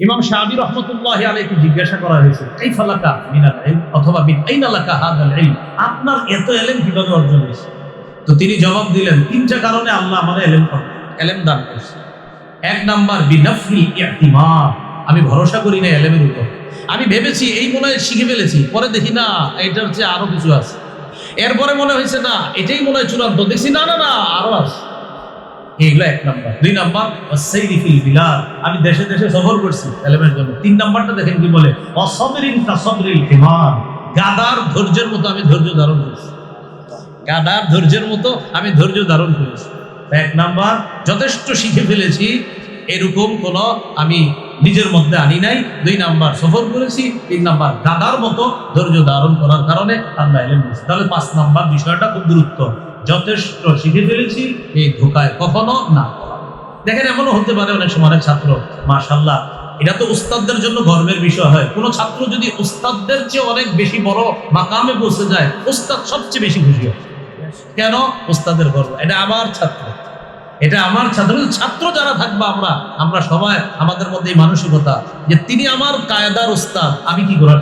ইমাম শাহাবি রহমতুল্লাহ আলাইকে জিজ্ঞাসা করা হয়েছে, এই ফালাকা মিনাল ইলম অথবা মিন আইনা লাকা হাদাল ইলম? আপনার এত এলেম কীভাবে অর্জন হয়েছে? তো তিনি জবাব দিলেন, তিনটা কারণে আল্লাহ আমার এলেম এলেম দান করেছে। এক নাম্বার বিনাফি ইতিমাদ আমি ভরসা করি না এলেমের উপর। আমি ভেবেছি, এই মনে হয় শিখে ফেলেছি, পরে দেখি না এটা হচ্ছে আরও কিছু আছে। এরপরে মনে হয়েছে, না, এটাই মনে হয় চূড়ান্ত। দেখছি, না না না, আরও আছে। এইগুলো এক নাম্বার। দুই নাম্বার অসাইরিফিল বিলাদ। আমি দেশে দেশে সফর করছি এলেমের জন্য। তিন নাম্বারটা দেখেন কি বলে অসবরিন তাসবরিল ইমান গাদার ধৈর্যের মতো আমি ধৈর্য ধারণ করেছি। গাদার ধৈর্যের মতো আমি ধৈর্য ধারণ করেছি। এক নাম্বার, যথেষ্ট শিখে ফেলেছি, এরকম কোন আমি নিজের মধ্যে আনি নাই। দুই নাম্বার, সফর করেছি, তিন নাম্বার, গাদার মতো ধৈর্য ধারণ করার কারণে আল্লাহ দিয়েছে। তাহলে পাঁচ নাম্বার বিষয়টা খুব গুরুত্ব। যথেষ্ট শিখে ফেলেছি, এই ধোকায় কখনো না। দেখেন, এমনও হতে পারে অনেক সময় অনেক ছাত্র মাশাল্লাহ এটা তো উস্তাদদের জন্য গর্বের বিষয় হয়। কোনো ছাত্র যদি উস্তাদদের চেয়ে অনেক বেশি বড় মাকামে পৌঁছে যায়, উস্তাদ সবচেয়ে বেশি খুশি হয়। কেন? উস্তাদের গর্ব। এটা আমার ছাত্র। এটা আমার ছাত্র। ছাত্র যারা থাকব আমরা আমরা সবাই আমাদের মধ্যে এই মানসিকতা যে তিনি আমার কায়দার উস্তাদ, আমি কি করার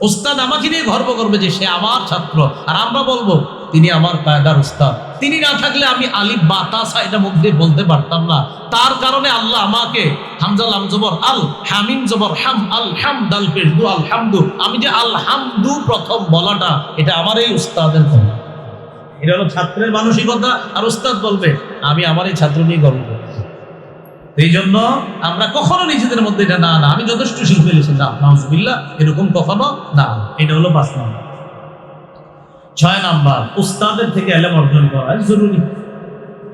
উস্তাদ আমাকে নিয়ে গর্ব করবে যে সে আমার ছাত্র। আর আমরা বলব তিনি আমার কায়দার উস্তাদ। তিনি না থাকলে আমি আলিফ বাতাসা এটা মুখ দিয়ে বলতে পারতাম না। তার কারণে আল্লাহ আমাকে হামজাল আম জবর আল হামিম জবর হাম আল হামদাল পেশদু আল হামদু। আমি যে আল হামদু প্রথম বলাটা, এটা আমার এই উস্তাদের কথা এটা হলো ছাত্রের মানসিকতা, আর উস্তাদ বলবে, আমি আমার এই ছাত্র নিয়ে গর্ব এই জন্য আমরা কখনো নিজেদের মধ্যে এটা না না, আমি যথেষ্ট না, নাউজুবিল্লাহ, এরকম কখনো না। এটা হলো পাঁচ নাম্বার ছয় নাম্বার, উস্তাদের থেকে এলেম অর্জন করা জরুরি।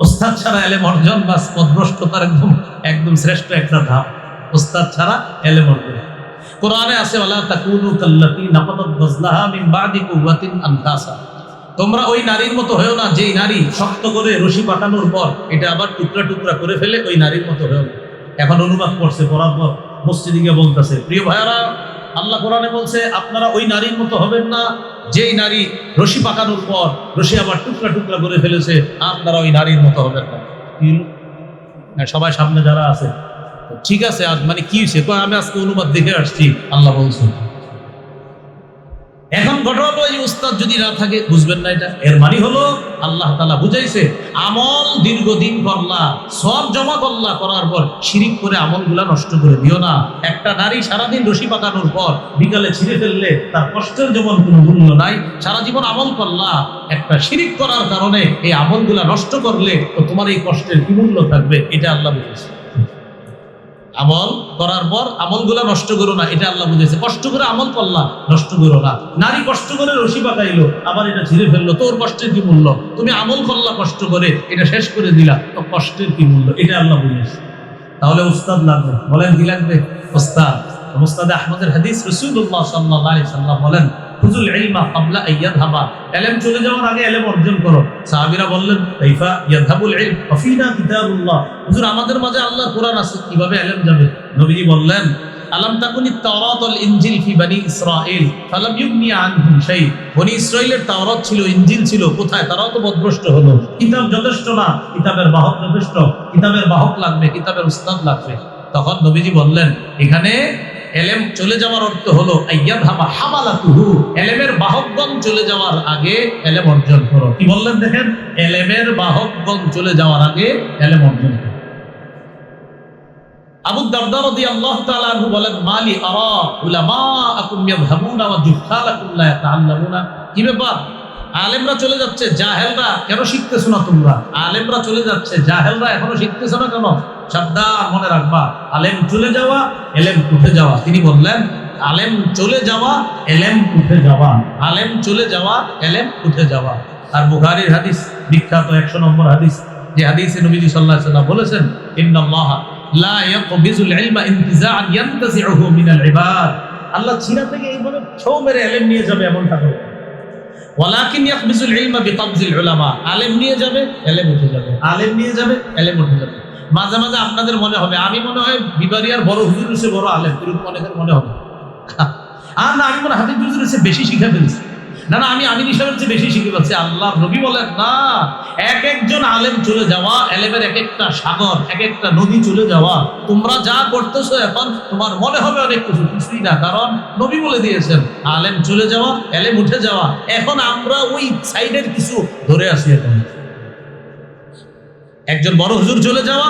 উস্তাদ ছাড়া এলেম অর্জন বা পদভ্রষ্টতার একদম একদম শ্রেষ্ঠ একটা ধাপ। উস্তাদ ছাড়া এলেম অর্জন কোরআনে আছে, ওয়ালা তাকুনু কাল্লাতি নাকাদাত গজলাহা মিন বাদি কুওয়াতিন আনকাসা। তোমরা ওই নারীর মতো হয়েও না, যেই নারী শক্ত করে রশি পাকানোর পর এটা আবার টুকরা টুকরা করে ফেলে, ওই নারীর মতো হয়েও না। এখন অনুবাদ করছে, পড়ার পর মসজিদে গিয়ে বলতেছে, প্রিয় ভাইয়ারা, আল্লাহ কোরআনে বলছে, আপনারা ওই নারীর মতো হবেন না যেই নারী রশি পাকানোর পর রশি আবার টুকরা টুকরা করে ফেলেছে আপনারা ওই নারীর মতো হবেন না? হ্যাঁ, সবাই সামনে যারা আছে ঠিক আছে আর মানে কি হয়েছে? তো আমি আজকে অনুবাদ দেখে আসছি আল্লাহ বলছে। এখন ঘটনা উস্তাদ যদি না থাকে, বুঝবেন না এটা। এর মানে হলো, আল্লাহ তালা বুঝাইছে, আমল দীর্ঘদিন করলা, সব জমা করলা, করার পর শিরিক করে আমলগুলা নষ্ট করে দিও না। একটা নারী সারাদিন রশি পাকানোর পর বিকালে ছিঁড়ে ফেললে তার কষ্টের যেমন কোনো মূল্য নাই, সারা জীবন আমল করলা, একটা শিরিক করার কারণে এই আমলগুলা নষ্ট করলে তো তোমার এই কষ্টের কি মূল্য থাকবে? এটা আল্লাহ বুঝেছে আমল করার পর আমলগুলা নষ্ট করো না, এটা আল্লাহ বুঝেছে কষ্ট করে আমল করলা নষ্ট করো না। নারী কষ্ট করে রশি পাকাইলো, আবার এটা ছিঁড়ে ফেলল, তোর কষ্টের কি মূল্য? তুমি আমল করলা, কষ্ট করে, এটা শেষ করে দিলা, তো কষ্টের কি মূল্য? এটা আল্লাহ বুঝেছে তাহলে উস্তাদ লাগবে। বলেন কি লাগবে? উস্তাদ। মুস্তাদ আহমদের হাদিস রসুল্লাহ সাল্লাহ সাল্লাম বলেন হুজুল ইলমা ক্বাবলা আন ইয়াযহাবা। ইলম চলে যাওয়ার আগে ইলম অর্জন করো। সাহাবীরা বললেন, কাইফা ইয়াযহাবুল ইলম? কিতাবুল্লাহ। হুজুর, আমাদের মাঝে আল্লাহর কোরআন আছে, কীভাবে ইলম যাবে? নবীজি বললেন, আলাম তাকুনি তাওরাত ইনজিল ফি বনি ইসরাঈল? ফালাম ইউগনি আনহুম শাই বনি তাওরাত ছিল, ইনজিল ছিল, কোথায়? তারাও তো বদভ্রষ্ট হলো। কিতাব যথেষ্ট না, কিতাবের বাহক যথেষ্ট। কিতাবের বাহক লাগবে, কিতাবের উস্তাদ লাগবে। তখন নবীজি বললেন, এখানে এলেম চলে যাওয়ার অর্থ হলো আইয়াদহাবা হামালাতুহু। এলেমের বাহকগণ চলে যাওয়ার আগে এলেম অর্জন করো। কি বললেন দেখেন? এলেমের বাহকগণ চলে যাওয়ার আগে এলেম অর্জন করো। আবু দারদা রাদিয়াল্লাহু তাআলা আনহু বলেন, মালি আরা উলামাআকুম ইয়াযহাবুনা ওয়া জুহালাকুম লা ইয়াতাআল্লামুনা। কি ব্যাপার? আলেমরা চলে যাচ্ছে, জাহেলরা কেন শিখতেছো না তোমরা? আলেমরা চলে যাচ্ছে, জাহেলরা এখনও শিখতেছো না কেন? সাবধান মনে রাখবা, আলেম চলে যাওয়া, এলেম উঠে যাওয়া। তিনি বললেন, আলেম চলে যাওয়া, এলেম উঠে যাওয়া। আলেম চলে যাওয়া, এলেম উঠে যাওয়া। আর বুখারীর হাদিস, বিখ্যাত একশো নম্বর হাদিস, যে হাদিসে নবীজি আলাইহি ওয়াসাল্লাম বলেছেন, ইন্নাল্লাহ লা ইয়াকবিজুল ইলমা ইনতিজাআন ইয়ানতাজিউহু মিনাল ইবাদ। আল্লাহ চিনা থেকে এইভাবে ছৌ মেরে এলেম নিয়ে যাবে এমন থাকে ওয়ালাকিন ইয়াকবিজুল ইলমা বিকবজিল উলামা। আলেম নিয়ে যাবে, এলেম উঠে যাবে। আলেম নিয়ে যাবে, এলেম উঠে যাবে। মাঝে মাঝে আপনাদের মনে হবে, আমি মনে হয় বিবারিয়ার বড় হুজুর হচ্ছে বড় আলেম এরকম অনেকের মনে হবে। আর না, আমি মনে হাফিজ হুজুর হচ্ছে বেশি শিখে ফেলছি। না না, আমি আমির হিসাবের চেয়ে বেশি শিখে পাচ্ছি আল্লাহ নবী বলেন, না, এক একজন আলেম চলে যাওয়া, এলেমের এক একটা সাগর, এক একটা নদী চলে যাওয়া, তোমরা যা করতেছো এখন তোমার মনে হবে অনেক কিছু, কিছুই না, কারণ নবী বলে দিয়েছেন, আলেম চলে যাওয়া, এলেম উঠে যাওয়া, এখন আমরা ওই সাইডের কিছু ধরে আসি এখন। একজন বড় হুজুর চলে যাওয়া,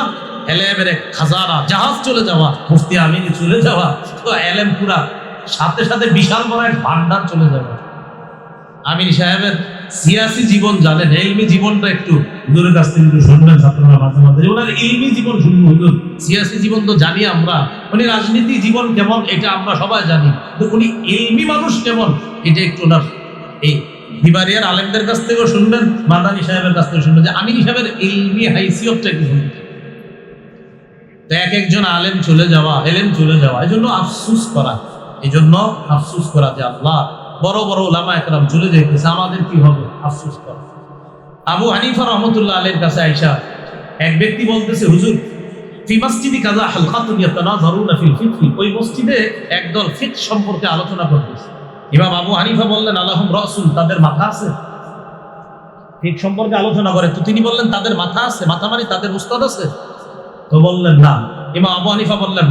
এলেমের এক খাজানা জাহাজ চলে যাওয়া, মুফতি আমিনী চলে যাওয়া, তো এলেম পুরা সাথে সাথে বিশাল বড় এক ভান্ডার চলে যাওয়া আমিন সাহেবের সিয়াসি জীবন জানেন এলমি জীবনটা একটু হুজুরের কাছ থেকে একটু শুনবেন, ছাত্ররা মাঝে মাঝে। ওনার ইলমি জীবন শুনব হুজুর। সিয়াসি জীবন তো জানি আমরা, উনি রাজনীতি জীবন কেমন, এটা আমরা সবাই জানি। তো উনি ইলমি মানুষ কেমন, এটা একটু ওনার এই বিবারিয়ার আলেমদের কাছ থেকেও শুনবেন, মাদানি সাহেবের কাছ থেকে শুনবেন যে আমিন সাহেবের ইলমি হাইসিয়তটা শুনবেন তো এক একজন আলেম চলে যাওয়া, এলেম চলে যাওয়া, এই জন্য আফসুস করা, এই জন্য আফসুস করা যে আল্লাহ, বড় বড় ওলামা একরাম চলে যাইতেছে, আমাদের কি হবে? আফসুস করা। আবু হানিফা রহমতুল্লাহ আলের কাছে আইসা এক ব্যক্তি বলতেছে, হুজুর, ফি মসজিদি কাজা হালকাতুন ইয়াতানাজারুনা ফিল ফিকহি ওই মসজিদে একদল ফিক সম্পর্কে আলোচনা করতেছে। ইমাম আবু হানিফা বললেন, আল্লাহুম রাসূল, তাদের মাথা আছে? ফিক সম্পর্কে আলোচনা করে। তো তিনি বললেন, তাদের মাথা আছে, মাথা মানে তাদের উস্তাদ আছে? তো বললেন, না। ইমাম আবু হানিফা বললেন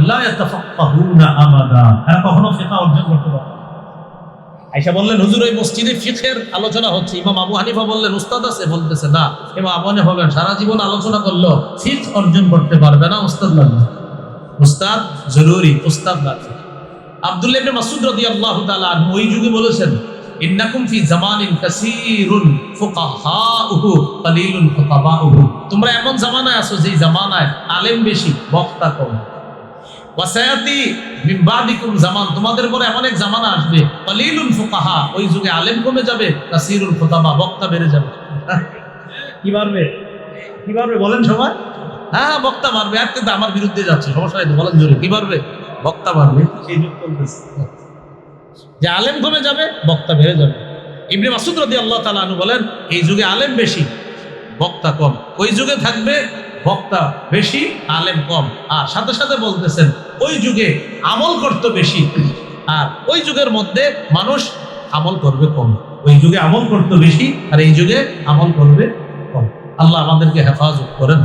কখনো ফিকহ অর্জন করতে পারে। আইসা বললেন, হুজুর, ওই মসজিদে ফিখের আলোচনা হচ্ছে। ইমাম আবু হানিফা বললেন, উস্তাদ আছে? বলতেছে, না। ইমাম আবু হানিফা বললেন, সারা জীবন আলোচনা করল ফিক অর্জন করতে পারবে না, উস্তাদ লাগবে। উস্তাদ জরুরি, উস্তাদ লাগবে। আব্দুল্লাহ ইবনে মাসউদ রাদিয়াল্লাহু তাআলা ওই যুগে বলেছেন ইন্নাকুম ফি জামানিন কাসীরুন ফুকাহাউহু কালিলুন ফুকাবাউহু। তোমরা এমন জামানায় আছো যেই জামানায় আলেম বেশি বক্তা কম। ওয়াসায়াতি মিন বাদিকুম জামান। তোমাদের পরে এমন এক জামানা আসবে কালিলুন ফুকাহা। ওই যুগে আলেম কমে যাবে কাসীরুল ফুতাবা বক্তা বেড়ে যাবে। কি পারবে কি পারবে বলেন সবাই। হ্যাঁ বক্তা মারবে। আর কিন্তু আমার বিরুদ্ধে যাচ্ছে সমস্যা বলেন জোরে। কি পারবে বক্তা মারবে সেই যুগ চলতেছে যে আলেম কমে যাবে বক্তা বেড়ে যাবে। ইবনে মাসুদ রাদি আল্লাহ তালা বলেন এই যুগে আলেম বেশি বক্তা কম। ওই যুগে থাকবে বক্তা বেশি আলেম কম। আর সাথে সাথে বলতেছেন ওই যুগে আমল করতে বেশি। আর ওই যুগের মধ্যে মানুষ আমল করবে কম। ওই যুগে আমল করতে বেশি আর এই যুগে আমল করবে কম। আল্লাহ আমাদেরকে হেফাজত করেন।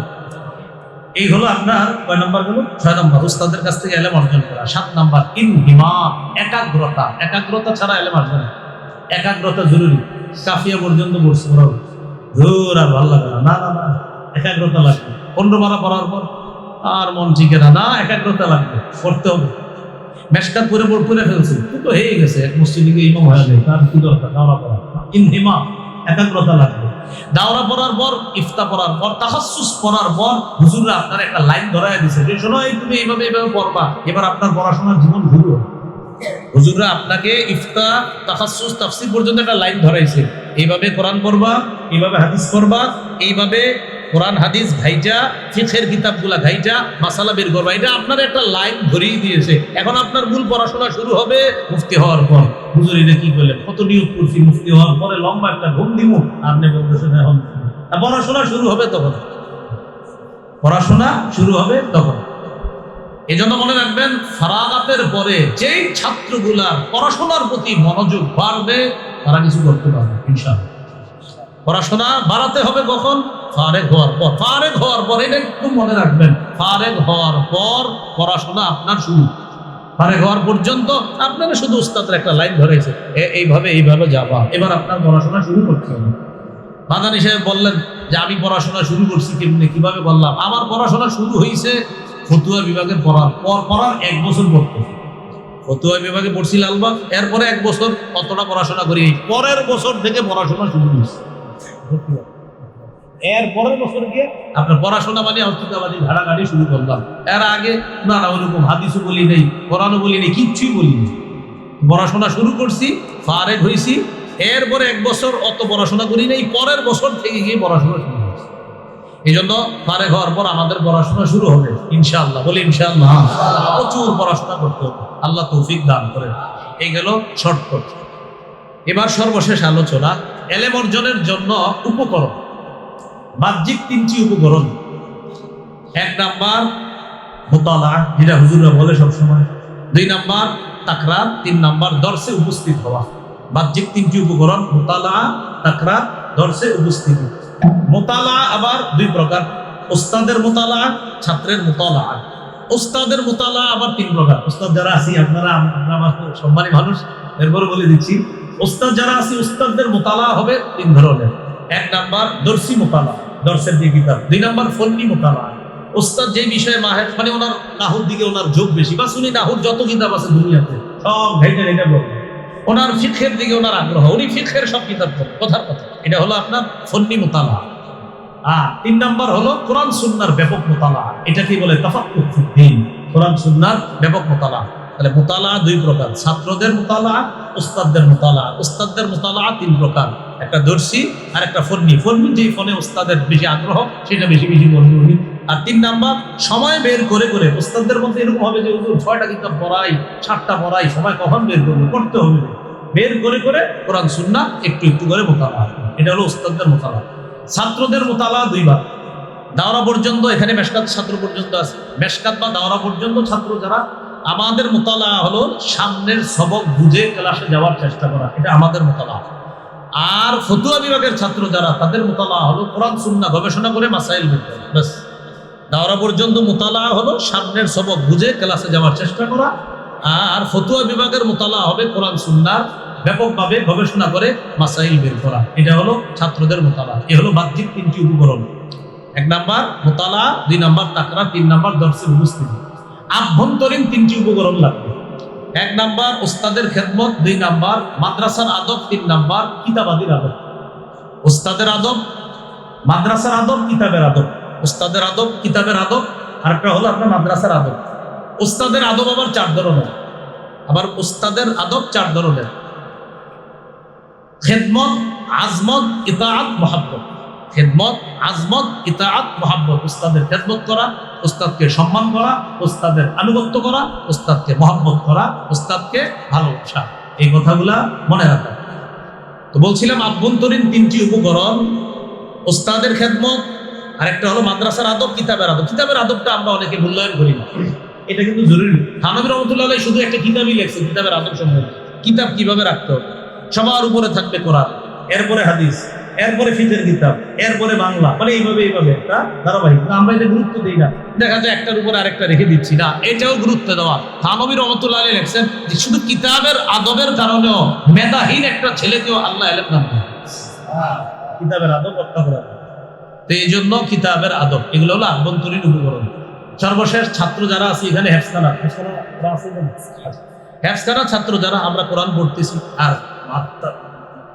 এই হলো আপনার, কয় নম্বর হলো? ছয় নম্বর। উস্তাদের কাছ থেকে এলেম অর্জন করা। সাত নম্বর ইনহিমা একাগ্রতা। একাগ্রতা ছাড়া এলেম অর্জন একাগ্রতা জরুরি। কাফিয়া পর্যন্ত বসছে ওরা ধুর আর ভালো লাগে না। না না না, একাগ্রতা লাগবে। পনেরো বারা পড়ার পর আর মন ঠিক না। না, একাগ্রতা লাগবে। পড়তে হবে। মেশকাত পরে পড়ে ফেলছে। তো হয়ে গেছে। এক গিয়ে ইমাম হয়ে যায়। তার কি দরকার? দাওরা পড়া। ইনহিমা একাগ্রতা লাগবে। দাওরা পড়ার পর, ইফতা পড়ার পর তাহাসুস পড়ার পর হুজুররা আপনার একটা লাইন ধরায় দিছে যে, শোনো, এই তুমি এইভাবে এইভাবে পড়বা। এবার আপনার পড়াশোনার জীবন ঘুরো হুজুররা আপনাকে ইফতা তাহাসুস তাফসির পর্যন্ত একটা লাইন ধরাইছে। এইভাবে কোরআন পড়বা, এইভাবে হাদিস পড়বা, এইভাবে কোরআন, হাদিস ঘাইজা ফিখের কিতাবগুলা ঘাইজা মাসালা বের করবা। এটা আপনার একটা লাইন ধরিয়ে দিয়েছে। এখন আপনার মূল পড়াশোনা শুরু হবে মুফতি হওয়ার পর। হুজুর কি করলেন? কত নিয়োগ করছি মুফতি হওয়ার পরে লম্বা একটা ঘুম দিব আপনি বলতেছেন এখন। পড়াশোনা শুরু হবে তখন। পড়াশোনা শুরু হবে তখন। এই জন্য মনে রাখবেন ফারাগাতের পরে যেই ছাত্রগুলার পড়াশোনার প্রতি মনোযোগ বাড়বে, তারা কিছু করতে পারবে, ইনশাআল্লাহ। পড়াশোনা বাড়াতে হবে কখন? ফারেক হওয়ার পর। ফারেক হওয়ার পর, এটা একটু মনে রাখবেন। ফারেক হওয়ার পর পড়াশোনা আপনার শুরু। ফারেক হওয়ার পর্যন্ত আপনারা শুধু উস্তাদের একটা লাইন ধরেছে এইভাবে এইভাবে যাবা। এবার আপনার পড়াশোনা শুরু করতে হবে। মাদানি সাহেব বললেন যে, আমি পড়াশোনা শুরু করছি কেমনি? কীভাবে বললাম আমার পড়াশোনা শুরু হয়েছে ফতুয়া বিভাগে পড়ার পর, পড়ার এক বছর পড়তে ফতুয়া বিভাগে পড়ছি লালবাগ। এরপরে এক বছর অতটা পড়াশোনা করি পরের বছর থেকে পড়াশোনা শুরু হয়েছে এর পরের বছর গিয়ে আপনার পড়াশোনা মানে শুরু করলাম। এর আগে না না ওরকম হাদিসও বলি নেই বলি নেই, কিচ্ছুই বলি পড়াশোনা শুরু করছি ফারেক হয়েছি এরপরে এক বছর অত পড়াশোনা করি নাই, পরের বছর থেকে গিয়ে পড়াশোনা শুরু হয়েছে। এই জন্য ফারেক হওয়ার পর আমাদের পড়াশোনা শুরু হবে, ইনশাআল্লাহ, বলি ইনশাআল্লাহ। প্রচুর পড়াশোনা করতে হবে, আল্লাহ তৌফিক দান করেন। এই গেল শর্টকট এবার সর্বশেষ আলোচনা এলেম অর্জনের জন্য উপকরণ। বাহ্যিক তিনটি উপকরণ। এক নাম্বার মোতালা যেটা হুজুররা বলে সবসময়। দুই নাম্বার তাকরার, তিন নাম্বার দর্শে উপস্থিত হওয়া। বাহ্যিক তিনটি উপকরণ মোতালা তাকরা দর্শে উপস্থিতি। মোতালা আবার দুই প্রকার। ওস্তাদের মোতালা ছাত্রের মোতালা ওস্তাদের মোতালা আবার তিন প্রকার। ওস্তাদ যারা আছি, আপনারা, আমার খুব সম্মানী মানুষ। এরপরে বলে দিচ্ছি ওস্তাদ যারা আছি ওস্তাদদের মোতালা হবে তিন ধরনের। এক নাম্বার দর্শি মোতালা, দর্শের যে কিতাব। দুই নাম্বার ফন্নি মোতালা। ওস্তাদ যে বিষয়ে মাহের মানে ওনার নাহুর দিকে ওনার ঝোঁক বেশি। বা শুনি নাহুর যত কিতাব আছে দুনিয়াতে, সব ঘাইটে ঘাইটে বলবে ওনার ফিখের দিকে ওনার আগ্রহ। উনি ফিখের সব কিতাব পড়েন কথার কথা। এটা হলো আপনার ফন্নি মোতালা। আর তিন নাম্বার হলো কোরআন, সুন্নার ব্যাপক মোতালা। এটা কি বলে? তফাকুদ্দিন কোরআন, সুন্নার ব্যাপক মোতালা। তাহলে মোতালা দুই প্রকার, ছাত্রদের মোতালা, উস্তাদদের মোতালা। উস্তাদদের মোতালা তিন প্রকার, একটা দর্শী আর একটা ফন্নি ফন্নি যেই ফোনে উস্তাদের বেশি আগ্রহ, সেটা বেশি বেশি বলবে আর তিন নাম্বার, সময় বের করে করে, উস্তাদদের মধ্যে এরকম হবে যে, হুজুর, ছয়টা কিতাব পড়াই, সাতটা পড়াই, সময় কখন বের করবে? করতে হবে। বের করে করে কোরআন সুন্না একটু একটু করে মোতালা। এটা হলো উস্তাদদের মোতালা। ছাত্রদের মোতালা দুইবার। দাওরা পর্যন্ত, এখানে মেশকাত ছাত্র পর্যন্ত আছে। মেশকাত বা দাওরা পর্যন্ত ছাত্র যারা আমাদের মোতালা হলো সামনের সবক বুঝে ক্লাসে যাওয়ার চেষ্টা করা। এটা আমাদের মোতালা। আর ফতুয়া বিভাগের ছাত্র যারা, তাদের মোতালা হলো কোরআন, সুন্না, গবেষণা করে মাসাইল করা। ব্যাস। দাওরা পর্যন্ত মোতালা হলো সামনের সবক বুঝে ক্লাসে যাওয়ার চেষ্টা করা। আর ফতুয়া বিভাগের মোতালা হবে কোরআন সুন্নার ব্যাপকভাবে গবেষণা করে মাসাইল বের করা। এটা হলো ছাত্রদের মোতালা। এ হলো বাহ্যিক তিনটি উপকরণ। এক নাম্বার মোতালা, দুই নাম্বার তাকরা, তিন নাম্বার দর্শের উপস্থিতি। আভ্যন্তরীণ তিনটি উপকরণ লাগবে। এক নাম্বার, ওস্তাদের খেদমত। দুই নাম্বার, মাদ্রাসার আদব। তিন নাম্বার, কিতাবাদির আদব। ওস্তাদের আদব, মাদ্রাসার আদব, কিতাবের আদব। ওস্তাদের আদব, কিতাবের আদব। আরেকটা হলো আপনার মাদ্রাসার আদব। ওস্তাদের আদব আবার চার ধরনের। আবার ওস্তাদের আদব চার ধরনের। খেদমত, আজমত, ইতাআত, মহাব্বত। খেদমত, আজমত, ইতাআত, মহাব্বত। উস্তাদের খেদমত করা, উস্তাদকে সম্মান করা, উস্তাদের আনুগত্য করা, উস্তাদকে মহাব্বত করা, উস্তাদকে ভালোবাসা। এই কথাগুলা মনে রাখা। তো বলছিলাম, আভ্যন্তরীণ তিনটি উপকরণ ওস্তাদের খেদমত, আরেকটা হলো মাদ্রাসার আদব, কিতাবের আদব। কিতাবের আদবটা আমরা অনেকে মূল্যায়ন করি না। এটা কিন্তু জরুরি। থানবী রহমতুল্লাহ শুধু একটা কিতাবই লেখছে কিতাবের আদব সম্বন্ধে। কিতাব কীভাবে রাখতে সবার উপরে থাকবে কোরআন, এরপরে হাদিস। এরপরে ফিজের কিতাব এরপরে বাংলা মানে এইভাবে এইভাবে একটা ধারাবাহিক। আমরা এটা গুরুত্ব দিই না। দেখা যায় একটার উপর আরেকটা রেখে দিচ্ছি। না, এটাও গুরুত্ব দেওয়া। থানবী রহমতুল্লাহ আলী লেখছেন যে শুধু কিতাবের আদবের কারণেও মেধাহীন একটা ছেলেকেও আল্লাহ এলেন নাম কিতাবের আদব রক্ষা করা তো এই জন্য কিতাবের আদব, এগুলো হলো আভ্যন্তরীণ উপকরণ। সর্বশেষ ছাত্র যারা আছে, এখানে হেফসানা হেফসানা ছাত্র যারা, আমরা কোরআন পড়তেছি, আর আত্মা-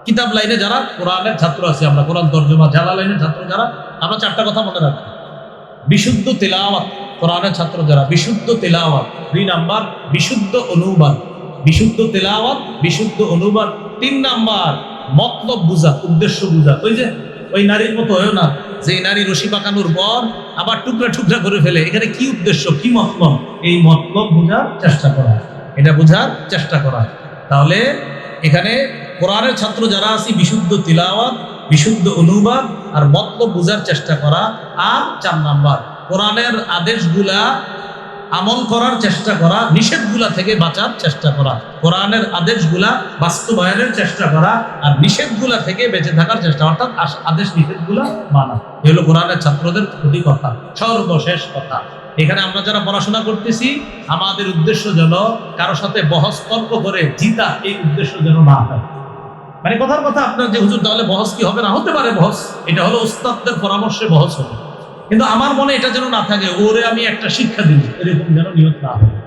কিতাব লাইনে যারা কোরআনের ছাত্র আছে, আমরা কোরআন তর্জমা জালা লাইনের ছাত্র যারা, আমরা চারটা কথা মনে রাখব। বিশুদ্ধ তেলাওয়াত, কোরআনের ছাত্র যারা, বিশুদ্ধ তেলাওয়াত, দুই নাম্বার, বিশুদ্ধ অনুবাদ। বিশুদ্ধ তেলাওয়াত, বিশুদ্ধ অনুবাদ। তিন নাম্বার, মতলব বুঝা, উদ্দেশ্য বুঝা। ওই যে, ওই নারীর মতো হয় না, যে নারী রশি পাকানোর পর আবার টুকরা টুকরা করে ফেলে। এখানে কি উদ্দেশ্য, কি মতলব? এই মতলব বোঝার চেষ্টা করা। এটা বোঝার চেষ্টা করা। তাহলে এখানে কোরআনের ছাত্র যারা আছি, বিশুদ্ধ তিলাওয়াত, বিশুদ্ধ অনুবাদ আর মতলব বোঝার চেষ্টা করা আর চার নাম্বার, কোরআনের আদেশগুলা আমল করার চেষ্টা করা, নিষেধগুলা থেকে বাঁচার চেষ্টা করা, কোরআনের আদেশগুলা বাস্তবায়নের চেষ্টা করা আর নিষেধগুলা থেকে বেঁচে থাকার চেষ্টা, অর্থাৎ আদেশ নিষেধগুলা মানা। এ হলো কোরআনের ছাত্রদের প্রতি কথা, সর্বশেষ কথা। এখানে আমরা যারা পড়াশোনা করতেছি, আমাদের উদ্দেশ্য যেন কারও সাথে বহস তর্ক করে জিতা, এই উদ্দেশ্য যেন না হয়। মানে কথার কথা আপনার যে, হুজুর, তাহলে বহস কি হবে? না হতে পারে বহস। এটা হলো উস্তাদদের পরামর্শে বহস হবে। কিন্তু আমার মনে এটা যেন না থাকে, ওরে, আমি একটা শিক্ষা দিই, এরকম যেন নিয়ত না হয়।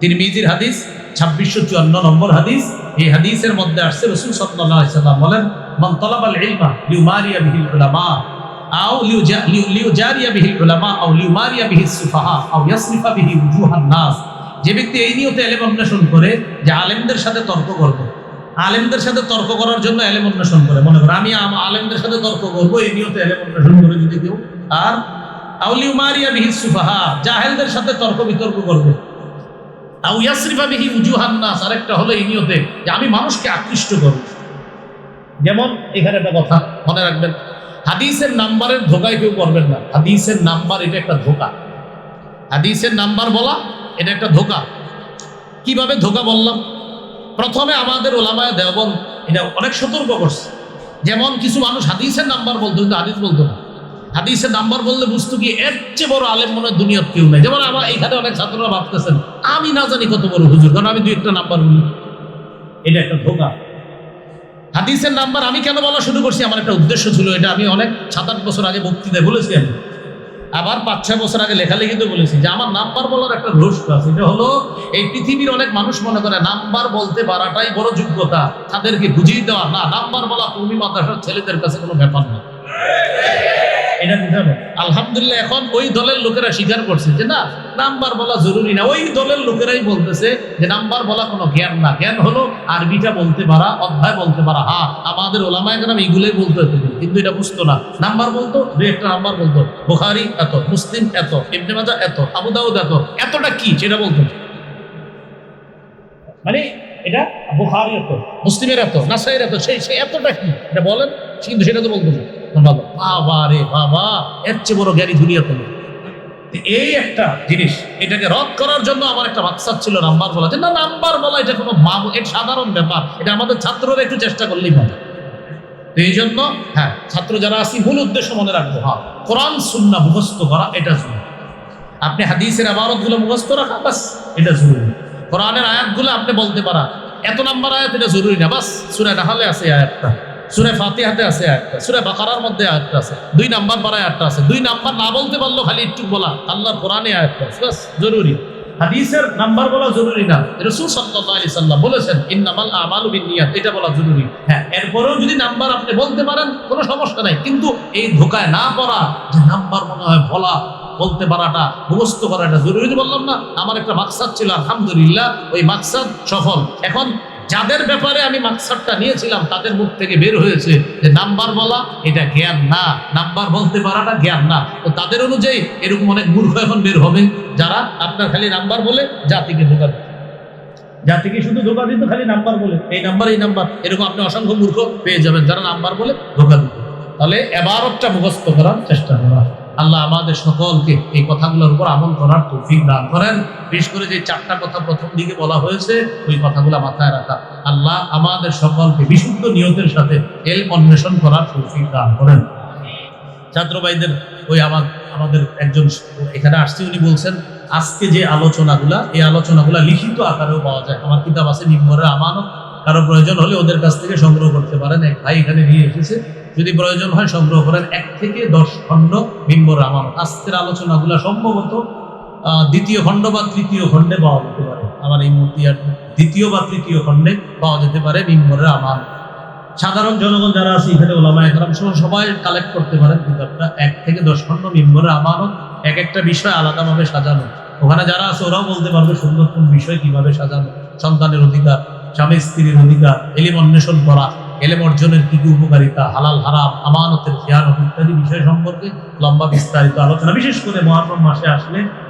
তিনি মিজির হাদিস, ছাব্বিশশো চুয়ান্ন নম্বর হাদিস, এই হাদিসের মধ্যে আসছে, রসুল সাল্লাম বলেন, মান তলাবাল ইলমা লিউমারিয়া বিহিল উলামা, আও লিউজা- লিউ- লিউজারিয়া বিহিল উলামা, আও লিউমারিয়া বিহিস সুফাহা, আও ইয়াসরিফা বিহি উজুহান নাস। যে ব্যক্তি এই নিয়তে এলেম অন্বেষণ করে, যে আলেমদের সাথে তর্ক করবে আলেমদের সাথে তর্ক করার জন্য এলেম অন্বেষণ করে। মনে করো, আমি আলেমদের সাথে তর্ক করব, এই নিয়তে এলেম অন্বেষণ করে যদি কেউ। আর আউলিউ মারিয়া বিহি সুফাহা, জাহেলদের সাথে তর্ক বিতর্ক করবে। আউ ইয়াসরিফা বিহি উজুহান নাস, আরেকটা হলো এই নিয়তে যে আমি মানুষকে আকৃষ্ট করব। যেমন এখানে একটা কথা মনে রাখবেন, হাদিসের নাম্বারের ধোকায় কেউ করবেন না। হাদিসের নাম্বার এটা একটা ধোকা। হাদিসের নাম্বার বলা, এটা একটা ধোকা। কীভাবে ধোকা বললাম? প্রথমে আমাদের ওলামায় দেওবন এটা অনেক সতর্ক করছে। যেমন কিছু মানুষ হাদিসের নাম্বার বলতো, কিন্তু হাদিস বলতো না। হাদিসের নাম্বার বললে বুঝতো কি, এর চেয়ে বড় আলেম মনে দুনিয়ার কেউ নেই। যেমন আমার এখানে অনেক ছাত্ররা ভাবতেছেন, আমি না জানি কত বড় হুজুর, কারণ আমি দুই একটা নাম্বার বলি এটা একটা ধোকা। হাদিসের নাম্বার আমি কেন বলা শুরু করছি? আমার একটা উদ্দেশ্য ছিল, এটা আমি অনেক সাত আট বছর আগে বক্তৃতায় বলেছি আমি। আবার পাঁচ ছয় বছর আগে লেখালেখিতে বলেছি যে আমার নাম্বার বলার একটা রোস্ট আছে এটা হলো এই পৃথিবীর অনেক মানুষ মনে করে নাম্বার বলতে পারাটাই বড় যোগ্যতা, তাদেরকে বুঝিয়ে দেওয়া না। নাম্বার বলা কর্মী মাদ্রাসার ছেলেদের কাছে কোনো ব্যাপার না। এটা বুঝানো আলহামদুলিল্লাহ এখন ওই দলের লোকেরা স্বীকার করছে যে না, নাম্বার বলা জরুরি না। ওই দলের লোকেরাই বলতেছে যে নাম্বার বলা কোনো জ্ঞান না। জ্ঞান হলো আরবিটা বলতে পারা, অধ্যায় বলতে পারা। হ্যাঁ আমাদের ওলামায় গ্রাম এইগুলোই বলতে হতো, কিন্তু এটা বুঝতো না। নাম্বার বলতো দু একটা নাম্বার বলতো। বুখারি এত, মুসলিম এত, ইবনে মাজা এত, আবু দাউদ এত। এতটা কি? সেটা বলতো মানে এটা বুখারি এত, মুসলিমের এত, নাসাইয়ের এত, সেই সেই এতটা কি? এটা বলেন, কিন্তু সেটা তো বলতো না। বাবা বাবা রে বাবা, এর চেয়ে বড় জ্ঞানী দুনিয়াতে নেই। তো এই একটা জিনিস, এটাকে রদ করার জন্য আমার একটা মাকসাদ ছিল নাম্বার বলা। যে না, নাম্বার বলা এটা কোনো এটা সাধারণ ব্যাপার। এটা আমাদের ছাত্ররা একটু চেষ্টা করলেই পারে এই জন্য হ্যাঁ ছাত্র যারা আছি, মূল উদ্দেশ্য মনে রাখব হ্যাঁ কোরআন সুন্না মুখস্থ করা, এটা জরুরি। আপনি হাদিসের আবারতগুলো মুখস্থ রাখা, বাস, এটা জরুরি। কোরআনের আয়াতগুলো আপনি বলতে পারা এত নাম্বার আয়াত, এটা জরুরি না, বাস, সুরে নাহালে আছে এই আয়াতটা। সুরে ফাতিহাতে আছে আয়াতটা, সুরে বাকারার মধ্যে আয়াতটা আছে। দুই নাম্বার পারা আয়াতটা আছে। দুই নাম্বার না বলতে পারল খালি একটু বলা, আল্লাহর কোরআনে আছে, বাস, জরুরি। হাদিসের নাম্বার বলা জরুরি না। রসুল সাল্লাল্লাহু আলাইহি সাল্লাম বলেছেন, ইন্নামাল আমালু বিন্নিয়াত এটা বলা জরুরি। হ্যাঁ এরপরেও যদি নাম্বার আপনি বলতে পারেন, কোনো সমস্যা নাই। কিন্তু এই ধোকায় না পড়া, যে নাম্বার মনে হয় বলা, বলতে পারাটা, মুখস্থ করাটা জরুরি বললাম না। আমার একটা মাকসাদ ছিল, আলহামদুলিল্লাহ, ওই মাকসাদ সফল। এখন যাদের ব্যাপারে আমি মাকসাদটা নিয়েছিলাম, তাদের মুখ থেকে বের হয়েছে যে নাম্বার বলা, এটা জ্ঞান না। নাম্বার বলতে পারাটা জ্ঞান না। তো তাদের অনুযায়ী এরকম অনেক মূর্খ এখন বের হবে, যারা আপনার খালি নাম্বার বলে জাতিকে ধোকা দেয় জাতিকে শুধু ধোকা দিত খালি নাম্বার বলে। এই নাম্বার এই নাম্বার। এরকম আপনি অসংখ্য মূর্খ পেয়ে যাবেন যারা নাম্বার বলে ধোকা দিত। তাহলে এবারটা মুখস্থ করার চেষ্টা করা। আল্লাহ আমাদের সকলকে এই কথাগুলোর উপর আমল করার তৌফিক দান করেন। বিশেষ করে যে চারটা কথা প্রথম দিকে বলা হয়েছে, ওই কথাগুলো মাথায় রাখা। আল্লাহ আমাদের সকলকে বিশুদ্ধ নিয়তের সাথে এল অন্বেষণ করার তৌফিক দান করেন। ছাত্র ভাইদের ওই আমার, আমাদের একজন এখানে আসছে, উনি বলছেন, আজকে যে আলোচনাগুলা, এই আলোচনাগুলা লিখিত আকারেও পাওয়া যায়। আমার কিতাব আছে নিম্বরের আমানত। কারও প্রয়োজন হলে ওদের কাছ থেকে সংগ্রহ করতে পারেন। এক ভাই এখানে নিয়ে এসেছে। যদি প্রয়োজন হয় সংগ্রহ করেন। এক থেকে দশ খণ্ড মিম্বর আমানত আজকের আলোচনাগুলা সম্ভবত দ্বিতীয় খণ্ড বা তৃতীয় খণ্ডে পাওয়া যেতে পারে। আমার এই মূর্তি আর দ্বিতীয় বা তৃতীয় খণ্ডে পাওয়া যেতে পারে মিম্বরের আমানত সাধারণ জনগণ যারা আছে, এখানে ওলামা একরাম সহ সবাই কালেক্ট করতে পারেন। কিতাবটা এক থেকে দশ খণ্ড মিম্বরের আমানত এক একটা বিষয় আলাদাভাবে সাজানো। ওখানে যারা আছে, ওরাও বলতে পারবে সুন্দর কোন বিষয় কীভাবে সাজানো। সন্তানের অধিকার। স্বামী স্ত্রীর অধিকার, এলিম অন্বেষণ করা, এলেম অর্জনের কি কি উপকারিতা, হালাল, হারাম, আমানতের খেয়াল ইত্যাদি বিষয় সম্পর্কে লম্বা বিস্তারিত আলোচনা। বিশেষ করে মহারম মাসে আসলে